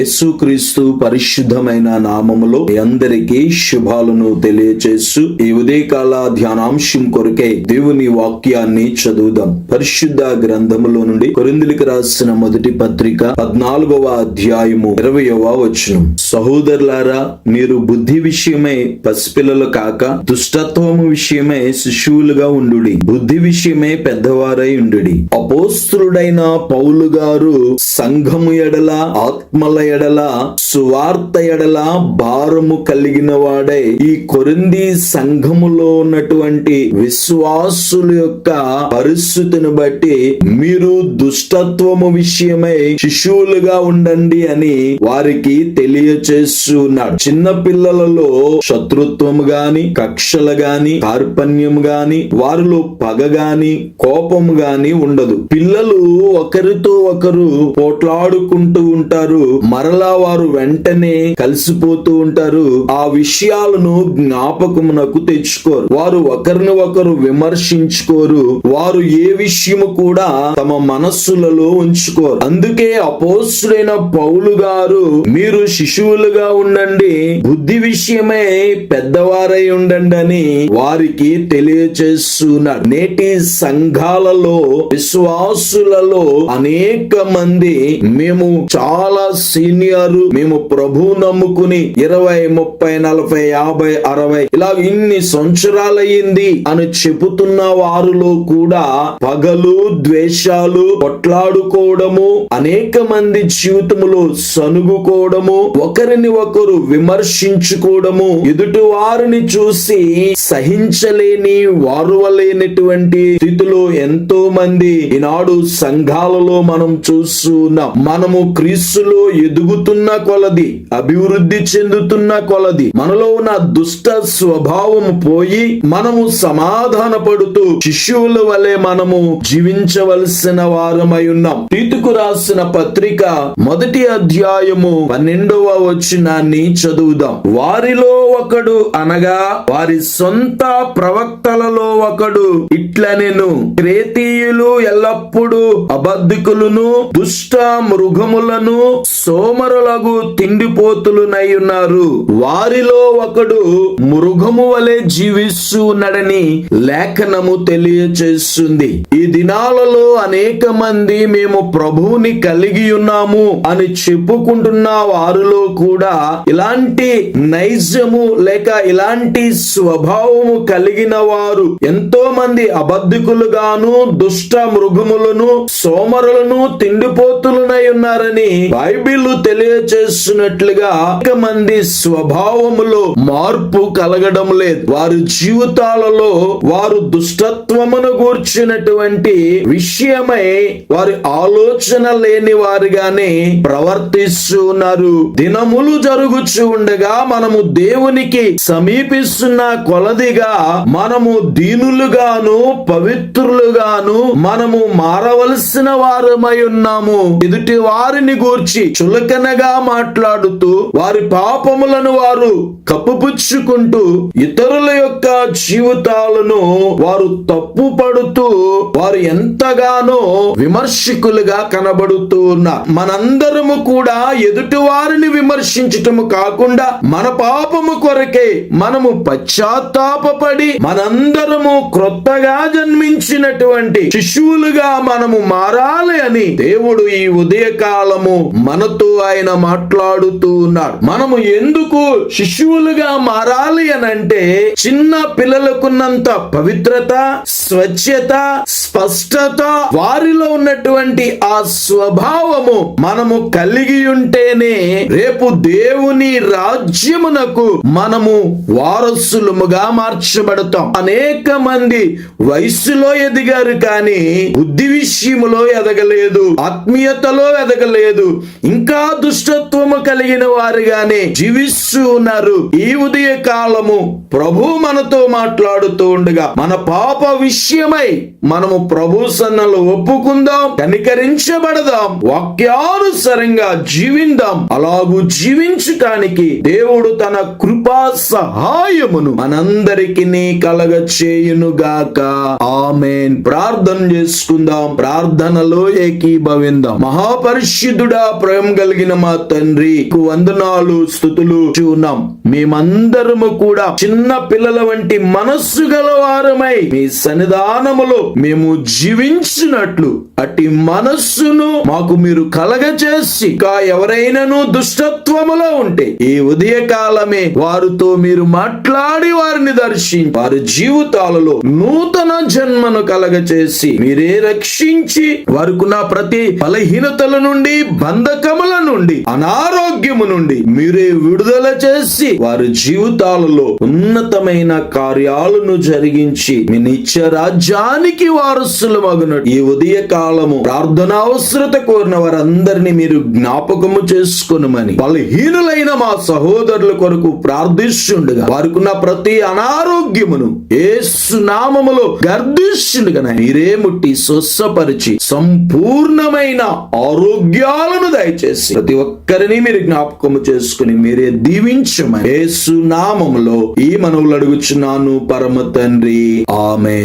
యేసుక్రీస్తు పరిశుద్ధమైన నామములో అందరికీ శుభాలను తెలియచేస్తూ ఈ ఉదయకాల ధ్యానాంశం కొరకే దేవుని వాక్యాన్ని చదువుదాం. పరిశుద్ధ గ్రంథములో నుండి కొరిందులకు రాసిన మొదటి పత్రిక పద్నాలుగవ అధ్యాయము ఇరవయవ వచనం. సహోదరులారా మీరు బుద్ధి విషయమై పసిపిల్లలు కాక దుష్టత్వము విషయమై శిశువులుగా ఉండుడి. బుద్ధి విషయమే పెద్దవారై ఉండుడి. అపోస్తుడైన పౌలు గారు సంఘము ఎడల ఆత్మల ఎడల సువార్త ఎడల భారము కలిగిన వాడై ఈ కొరింది సంఘములో ఉన్నటువంటి విశ్వాసుల యొక్క పరిస్థితిని బట్టి మీరు దుష్టత్వము విషయమై శిశువులుగా ఉండండి అని వారికి తెలియచేస్తున్నాడు. చిన్న పిల్లలలో శత్రుత్వము గాని కక్షలు గాని కార్పణ్యం గాని వారిలో పగ గాని కోపము గాని ఉండదు. పిల్లలు ఒకరితో ఒకరు పోట్లాడుకుంటూ ఉంటారు. మరలా వారు వెంటనే కలిసిపోతూ ఉంటారు. ఆ విషయాలను జ్ఞాపకమునకు తెచ్చుకోరు. వారు ఒకరిని ఒకరు విమర్శించుకోరు. వారు ఏ విషయము కూడా తమ మనస్సులలో ఉంచుకోరు. అందుకే అపోసుడైన పౌలు గారు మీరు శిశువులుగా ఉండండి. బుద్ధి విషయమై పెద్దవారై ఉండండి అని వారికి తెలియచేస్తున్నాడు నేటి సంఘాలలో విశ్వాసులలో అనేక మంది మేము చాలా సీనియర్ మేము ప్రభు నమ్ముకుని ఇరవై ముప్పై నలభై యాభై అరవై ఇలా ఇన్ని సంవత్సరాలయ్యింది అని చెబుతున్న వారిలో కూడా పగలు ద్వేషాలు కొట్లాడుకోవడము అనేక మంది జీవితములో సనుగుకోవడము ఒకరిని ఒకరు విమర్శించుకోవడము ఎదుటి వారిని చూసి సహించలేని వారువలేనటువంటి స్థితిలో ఎంతో మంది ఈనాడు సంఘాలలో మనం చూస్తున్నాం మనము క్రీస్తులో ఎదుగుతున్న కొలది అభివృద్ధి చెందుతున్న కొలది మనలో ఉన్న దుష్ట స్వభావం పోయి మనము సమాధాన పడుతూ శిష్యువుల వలె మనము జీవించవలసిన వారమై ఉన్నాం. తీతుకు రాసిన పత్రిక మొదటి అధ్యాయము పన్నెండవ వచనాన్ని చదువుదాం. వారిలో ఒకడు అనగా వారి సొంత ప్రవక్తలలో ఒకడు. ఇట్లనెను క్రేతీయులు ఎల్లప్పుడూ అబద్ధికులను దుష్ట మృగములను సోమరులగు తిండిపోతులునై ఉన్నారు. వారిలో ఒకడు మృగము వలె జీవిస్తూ ఉన్నాడని లేఖనము తెలియచేస్తుంది. ఈ దినాలలో అనేక మంది మేము ప్రభువుని కలిగి ఉన్నాము అని చెప్పుకుంటున్న వారిలో కూడా ఇలాంటి నైజము లేక ఇలాంటి స్వభావము కలిగిన వారు ఎంతో మంది అబద్ధికులుగాను దుష్ట మృగములను సోమరులను తిండిపోతులనై ఉన్నారని బైబిల్ తెలియచేస్తున్నట్లుగా అనేక మంది స్వభావములో మార్పు కలగడం లేదు. వారి జీవితాలలో వారు దుష్టత్వమును గూర్చినటువంటి విషయమై వారి ఆలోచన లేని వారిగానే ప్రవర్తిస్తూ ఉన్నారు దినములు జరుగుచూ ఉండగా మనము దేవునికి సమీపిస్తున్న కొలదిగా మనము దీనులుగాను పవిత్రులుగాను మనము మారవలసిన వారమై ఉన్నాము. ఎదుటి వారిని గూర్చి చులకనగా మాట్లాడుతూ వారి పాపములను వారు కప్పుపుచ్చుకుంటూ ఇతరుల యొక్క జీవితాలను వారు తప్పు పడుతూ వారు ఎంతగానో విమర్శకులుగా కనబడుతూ ఉన్నారు. మనందరము కూడా ఎదుటి వారిని విమర్శించటము కాకుండా మన పాపము కొరకే మనము పశ్చాత్తాపడి మనందరము క్రొత్తగా జన్మించినటువంటి శిశువులుగా మనము మారాలి అని దేవుడు ఈ ఉదయకాలము మనతో ఆయన మాట్లాడుతూ ఉన్నాడు మనము ఎందుకు శిశువులుగా మారాలి అని అంటే చిన్న పిల్లలకున్నంత పవిత్రత స్వచ్ఛత స్పష్టత వారిలో ఉన్నటువంటి ఆ స్వభావము మనము కలిగి ఉంటేనే రేపు దేవుని రాజ్యమునకు మనము వారసులముగా మార్చబడతాం. అనేక మంది వయస్సులో ఎదిగారు కానీ బుద్ధి విషయములో ఎదగలేదు ఆత్మీయతలో ఎదగలేదు ఇంకా దుష్టత్వము కలిగిన వారుగానే జీవిస్తూ ఉన్నారు. ఈ ఉదయ కాలము ప్రభు మనతో మాట్లాడుతూ ఉండగా మన పాప విషయమై మనము ప్రభు సన్నలు ఒప్పుకుందాం కనికరించబడదాం వాక్యానుసరంగా జీవిందాం. అలాగూ జీవించటానికి దేవుడు తన కృ సహాయమును మనందరికి కలగ చేయునుగాక. ఆమెన్. ప్రార్థన చేసుకుందాం. ప్రార్థనలో ఏకీభవిందాం. మహాపరిశుద్ధుడా ప్రేమ కలిగిన మా తండ్రి వందనాలు స్థుతులు చూన్నాం మేమందరము కూడా చిన్న పిల్లల వంటి మనస్సు గలవారమై మీ సన్నిధానములో మేము జీవించినట్లు అట్టి మనస్సును మాకు మీరు కలగ చేసి ఇంకా ఎవరైనాను దుష్టత్వములో ఉంటే ఈ ఉదయ కాలమే వారితో మీరు మాట్లాడి వారిని దర్శించి వారి జీవితాలలో నూతన జన్మను కలగచేసి మీరే రక్షించి వారికున్న ప్రతి బలహీనతల నుండి బంధకముల నుండి అనారోగ్యము నుండి మీరే విడుదల చేసి వారి జీవితాలలో ఉన్నతమైన కార్యాలను జరిగించి మీ నిత్య రాజ్యానికి వారసులు మగునట్టు ఈ ఉదయ కాలము ప్రార్థన అవసరత కోరిన వారందరినీ మీరు జ్ఞాపకము చేసుకొనమని. బలహీనులైన మా సహోదరుల కొరకు ప్రార్థిస్తుండగా వారికున్న ప్రతి అనారోగ్యమును ఏసు నామములో గర్దిస్తుండగా మీరే ముట్టి స్వస్సపరిచి సంపూర్ణమైన ఆరోగ్యాలను దయచేసి ప్రతి ఒక్కరిని మీరు జ్ఞాపకము చేసుకుని మీరే దీవించమని యేసు నామములో ఈ మనవులు అడుగుచున్నాను పరమ తండ్రి. ఆమె